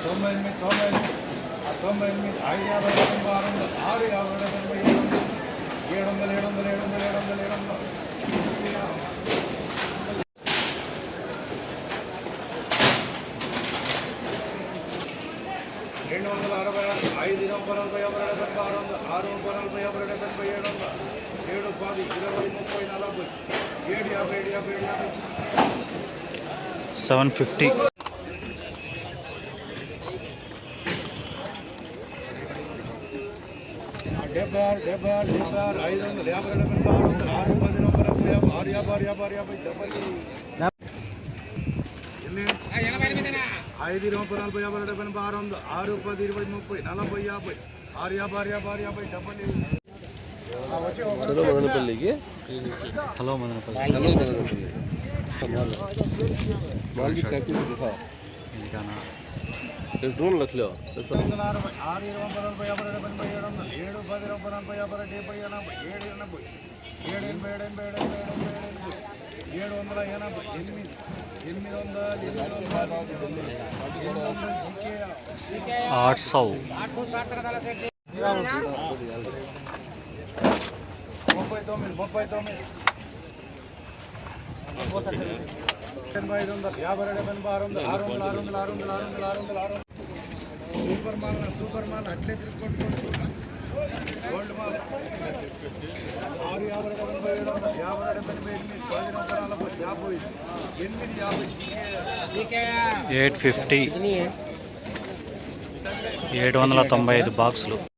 తొంభై ఎనిమిది తొంభై ఎనిమిది ఆ తొంభై ఎనిమిది ఐదు యాభై తొంభై ఆరు వందలు ఆరు యాభై తొంభై ఏడు వందలు ఏడు వందలు ఏడు వందలు ఏడు వందలు ఏడు వందలు ఏడు వందలు రెండు వందల అరవై ఆరు ఐదు ఇరవై నలభై యాభై డెబ్బై ఆరు వందలు ఆరు ముప్పై నలభై యాభై డెబ్బై ఏడు వందలు ఏడు పది ఇరవై ముప్పై నలభై ఏడు యాభై ఏడు యాభై ఏడు యాభై సెవెన్ ఫిఫ్టీ డెబ్బై ఆరు డెబ్బై ఆరు డెబ్బై ఆరు ఐదు వందలు యాభై డెబ్బై ఆరు వందలు ఆరు పది నలభై నలభై యాభై ఆరు యాభై ఆరు యాభై ఆరు యాభై డెబ్బై ఐదు ఇరవై నలభై యాభై డెబ్బై ఎనభై ఆరు వందలు ఆరు పది ఇరవై ముప్పై నలభై యాభై. ఆరు యాభై ఆరు యాభై ఆరు యాభై డెబ్బై మదనపల్లికి? హలో మదనపల్లి. హలో మదనపల్లి. వాళ్ళకి చాకరీ దిఖా ఇంకానా? డ్రోన్ లక్ష్లో వందల అరవై ఆరు ఇరవై యాభై డెబ్బై ఏడు వందలు. పది ఇరవై నలభై యాభై డెబ్బై ఎనభై ఏడు ఎనభై ఏడు ఎనభై ఏడు ఎనభై ఏడు ఎనభై ఏడు ఎనభై ఎనభై ఏడు వందల ఎనభై ఎనిమిది ఎనిమిది వందల ఎనిమిది వందల జీకే ఆठ सौ ముప్పై తొమ్మిది ముప్పై తొమ్మిది. ఎనభై ఐదు వందలు యాభై రెండు ఎనభై ఆరు వందలు ఆరు వందలు ఆరు వందలు ఆరు వందలు ఆరు వందలు ఆరు వందలు ఆరు వందలు. సూపర్ మాల్ సూపర్ మాల్ అట్లే తిరుక్కొట్టుకోండి గోల్డ్ మాల్ ఆరు యాభై రెండు ఎనభై ఏడు వందలు యాభై రెండు ఎనభై ఎనిమిది పది వందల నలభై యాభై ఎనిమిది యాభై ఎయిట్ ఫిఫ్టీ. ఏడు వందల తొంభై ఐదు బాక్సులు.